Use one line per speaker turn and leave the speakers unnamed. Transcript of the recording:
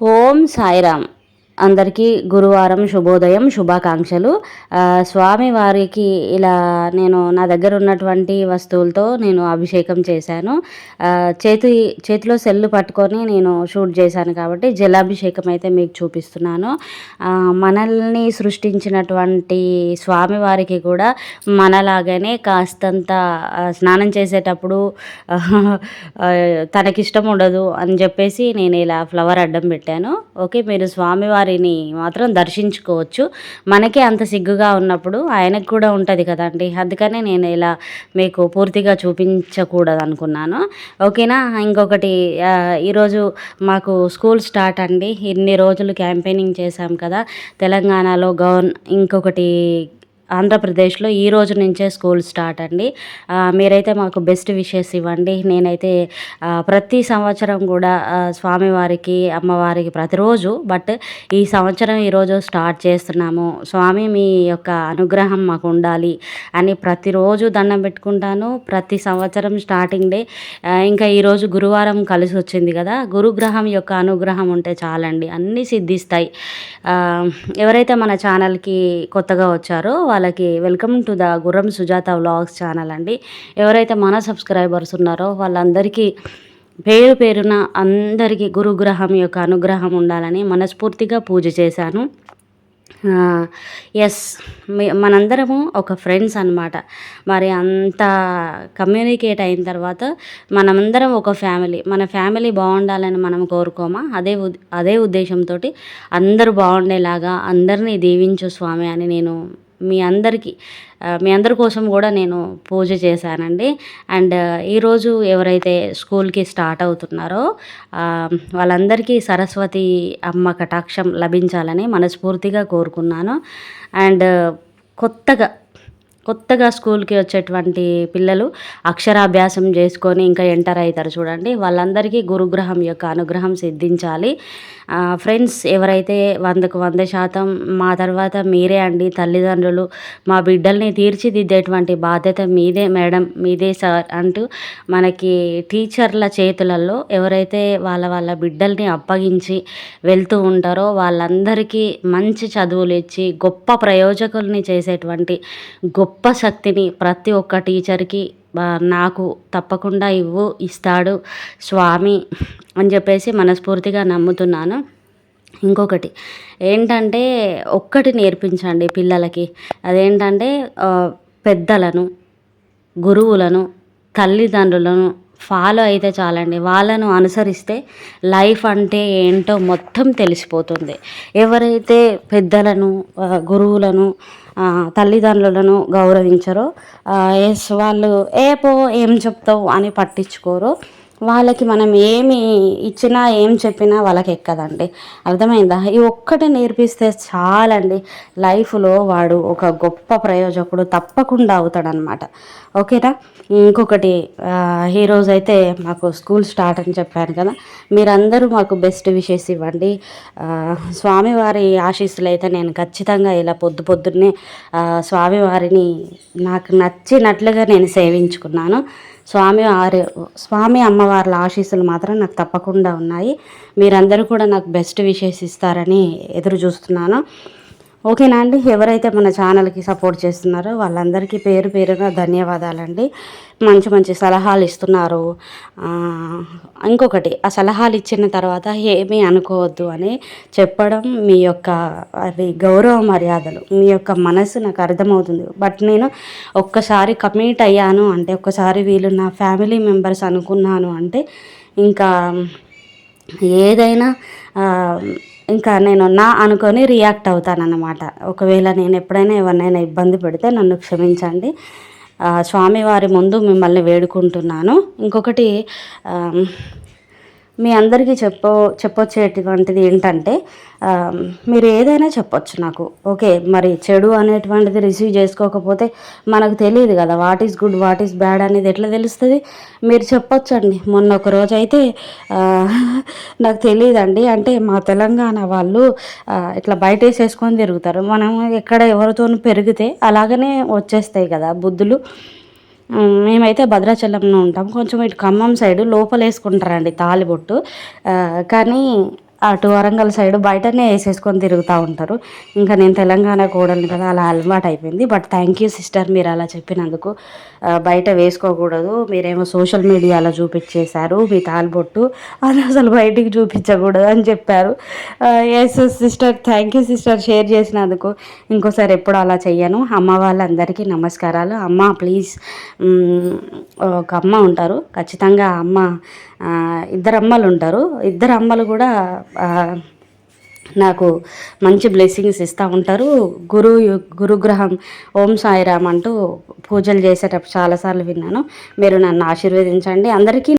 ఓం సాయిరామ్. అందరికీ గురువారం శుభోదయం శుభాకాంక్షలు. స్వామి వారికి ఇలా నేను నా దగ్గర ఉన్నటువంటి వస్తువులతో నేను అభిషేకం చేశాను. చేతి చేతిలో సెల్లు పట్టుకొని నేను షూట్ చేశాను కాబట్టి జలాభిషేకం అయితే మీకు చూపిస్తున్నాను. మనల్ని సృష్టించినటువంటి స్వామి వారికి కూడా మనలాగానే కాస్తంత స్నానం చేసేటప్పుడు తనకిష్టం ఉండదు అని చెప్పేసి నేను ఇలా ఫ్లవర్ అడ్డం పెట్టాను. ఓకే మీరు స్వామివారిని మాత్రం దర్శించుకోవచ్చు. మనకే అంత సిగ్గుగా ఉన్నప్పుడు ఆయనకు కూడా ఉంటుంది కదండి. అందుకనే నేను ఇలా మీకు పూర్తిగా చూపించకూడదు అనుకున్నాను ఓకేనా? ఇంకొకటి ఈరోజు మాకు స్కూల్ స్టార్ట్ అండి. ఇన్ని రోజులు క్యాంపెయినింగ్ చేశాం కదా. తెలంగాణలో గవర్న ఇంకొకటి ఆంధ్రప్రదేశ్లో ఈ రోజు నుంచే స్కూల్ స్టార్ట్ అండి. మీరైతే మాకు బెస్ట్ విషెస్ ఇవ్వండి. నేనైతే ప్రతి సంవత్సరం కూడా స్వామివారికి అమ్మవారికి ప్రతిరోజు బట్ ఈ సంవత్సరం ఈరోజు స్టార్ట్ చేస్తున్నాము. స్వామి మీ యొక్క అనుగ్రహం మాకు ఉండాలి అని ప్రతిరోజు దండం పెట్టుకుంటాను. ప్రతి సంవత్సరం స్టార్టింగ్ డే ఇంకా ఈరోజు గురువారం కలిసి వచ్చింది కదా. గురుగ్రహం యొక్క అనుగ్రహం ఉంటే చాలండి. అన్నీ సిద్ధిస్తాయి. ఎవరైతే మన ఛానల్కి కొత్తగా వచ్చారో వాళ్ళకి వెల్కమ్ టు ద గుర్రం సుజాత వ్లాగ్స్ ఛానల్ అండి. ఎవరైతే మన సబ్స్క్రైబర్స్ ఉన్నారో వాళ్ళందరికీ పేరు పేరున అందరికీ గురుగ్రహం యొక్క అనుగ్రహం ఉండాలని మనస్ఫూర్తిగా పూజ చేశాను. ఎస్ మనందరము ఒక ఫ్రెండ్స్ అన్నమాట. మరి అంత కమ్యూనికేట్ అయిన తర్వాత మనమందరం ఒక ఫ్యామిలీ మన ఫ్యామిలీ బాగుండాలని మనం కోరుకోమా? అదే అదే ఉద్దేశంతో అందరూ బాగుండేలాగా అందరినీ దీవించు స్వామి అని నేను మీ అందరికీ మీ అందరి కోసం కూడా నేను పూజ చేశానండి. అండ్ ఈరోజు ఎవరైతే స్కూల్కి స్టార్ట్ అవుతున్నారో వాళ్ళందరికీ సరస్వతి అమ్మ కటాక్షం లభించాలని మనస్ఫూర్తిగా కోరుకున్నాను. అండ్ కొత్తగా కొత్తగా స్కూల్కి వచ్చేటువంటి పిల్లలు అక్షరాభ్యాసం చేసుకొని ఇంకా ఎంటర్ అవుతారు చూడండి. వాళ్ళందరికీ గురుగ్రహం యొక్క అనుగ్రహం సిద్ధించాలి. ఫ్రెండ్స్ ఎవరైతే వందకు వంద శాతం మా తర్వాత మీరే అండి తల్లిదండ్రులు మా బిడ్డల్ని తీర్చిదిద్దేటువంటి బాధ్యత మీదే మేడం మీదే సార్ అంటూ మనకి టీచర్ల చేతులలో ఎవరైతే వాళ్ళ వాళ్ళ బిడ్డల్ని అప్పగించి వెళ్తూ ఉంటారో వాళ్ళందరికీ మంచి చదువులు ఇచ్చి గొప్ప ప్రయోజకుల్ని చేసేటువంటి గొప్ప శక్తిని ప్రతి ఒక్క టీచర్కి నాకు తప్పకుండా ఇవ్వు ఇస్తాడు స్వామి అని చెప్పేసి మనస్ఫూర్తిగా నమ్ముతున్నాను. ఇంకొకటి ఏంటంటే ఒక్కటి నేర్పించండి పిల్లలకి. అదేంటంటే పెద్దలను గురువులను తల్లిదండ్రులను ఫాలో అయితే చాలండి. వాళ్ళను అనుసరిస్తే లైఫ్ అంటే ఏంటో మొత్తం తెలిసిపోతుంది. ఎవరైతే పెద్దలను గురువులను తల్లిదండ్రులను గౌరవించరో ఎస్ వాళ్ళు ఏ పో ఏం చెప్తావు అని పట్టించుకోరు. వాళ్ళకి మనం ఏమి ఇచ్చినా ఏం చెప్పినా వాళ్ళకి ఎక్కదండి. అర్థమైందా? ఈ ఒక్కటి నేర్పిస్తే చాలండి. లైఫ్లో వాడు ఒక గొప్ప ప్రయోజకుడు తప్పకుండా అవుతాడనమాట. ఓకేనా? ఇంకొకటి ఆ, ఈరోజు అయితే మాకు స్కూల్ స్టార్ట్ అని చెప్పాను కదా. మీరందరూ మాకు బెస్ట్ విషెస్ ఇవ్వండి. స్వామివారి ఆశీస్సులు అయితే నేను ఖచ్చితంగా ఇలా పొద్దు పొద్దున్నే స్వామివారిని నాకు నచ్చినట్లుగా నేను సేవించుకున్నాను. స్వామి వారి స్వామి అమ్మవార్ల ఆశీస్సులు మాత్రం నాకు తప్పకుండా ఉన్నాయి. మీరందరూ కూడా నాకు బెస్ట్ విషెస్ ఇస్తారని ఎదురు చూస్తున్నాను. ఓకేనా అండి? ఎవరైతే మన ఛానల్కి సపోర్ట్ చేస్తున్నారో వాళ్ళందరికీ పేరు పేరుగా ధన్యవాదాలండి. మంచి మంచి సలహాలు ఇస్తున్నారు. ఇంకొకటి ఆ సలహాలు ఇచ్చిన తర్వాత ఏమీ అనుకోవద్దు అని చెప్పడం మీ యొక్క అది గౌరవ మర్యాదలు మీ యొక్క మనసు నాకు అర్థమవుతుంది. బట్ నేను ఒక్కసారి కమిట్ అయ్యాను అంటే ఒక్కసారి వీళ్ళు నా ఫ్యామిలీ మెంబర్స్ అనుకున్నాను అంటే ఇంకా ఏదైనా ఇంకా నేను నా అనుకొని రియాక్ట్ అవుతానన్నమాట. ఒకవేళ నేను ఎప్పుడైనా ఎవరినైనా ఇబ్బంది పెడితే నన్ను క్షమించండి. స్వామివారి ముందు మిమ్మల్ని వేడుకుంటున్నాను. ఇంకొకటి మీ అందరికీ చెప్పో చెప్పొచ్చేటువంటిది ఏంటంటే మీరు ఏదైనా చెప్పొచ్చు నాకు. ఓకే మరి చెడు అనేటువంటిది రిసీవ్ చేసుకోకపోతే మనకు తెలియదు కదా what is good what is bad అనేది ఎట్లా తెలుస్తుంది? మీరు చెప్పొచ్చండి. మొన్న ఒక రోజు అయితే నాకు తెలియదండి. అంటే మా తెలంగాణ వాళ్ళు ఇట్లా బయట వేసేసుకొని తిరుగుతారు. మనం ఎక్కడ ఎవరితోనూ పెరిగితే అలాగనే వచ్చేస్తాయి కదా బుద్ధులు. మేమైతే భద్రాచలంలో ఉంటాం. కొంచెం ఇటు ఖమ్మం సైడు లోపల వేసుకుంటారండి తాలిబొట్టు కానీ అటు వరంగల్ సైడ్ బయటనే వేసేసుకొని తిరుగుతూ ఉంటారు. ఇంకా నేను తెలంగాణ కోడలు కదా అలా అలవాటు అయిపోయింది బట్ థ్యాంక్ యూ సిస్టర్ మీరు అలా చెప్పినందుకు. బయట వేసుకోకూడదు. మీరేమో సోషల్ మీడియాలో చూపించేశారు. మీ తాల్బొట్టు అది అసలు బయటికి చూపించకూడదు అని చెప్పారు. Yes sister thank you sister share చేసినందుకు. ఇంకోసారి ఎప్పుడు అలా చెయ్యను. అమ్మ వాళ్ళందరికీ నమస్కారాలు. అమ్మ ప్లీజ్ ఒక అమ్మ ఉంటారు. ఖచ్చితంగా అమ్మ ఇద్దరు అమ్మలు ఉంటారు. ఇద్దరు అమ్మలు కూడా నాకు మంచి బ్లెస్సింగ్స్ ఇస్తూ ఉంటారు. గురు గురుగ్రహం ఓం సాయిరామ్ అంటూ పూజలు చేసేటప్పుడు చాలాసార్లు విన్నాను. మీరు నన్ను ఆశీర్వదించండి. అందరికీ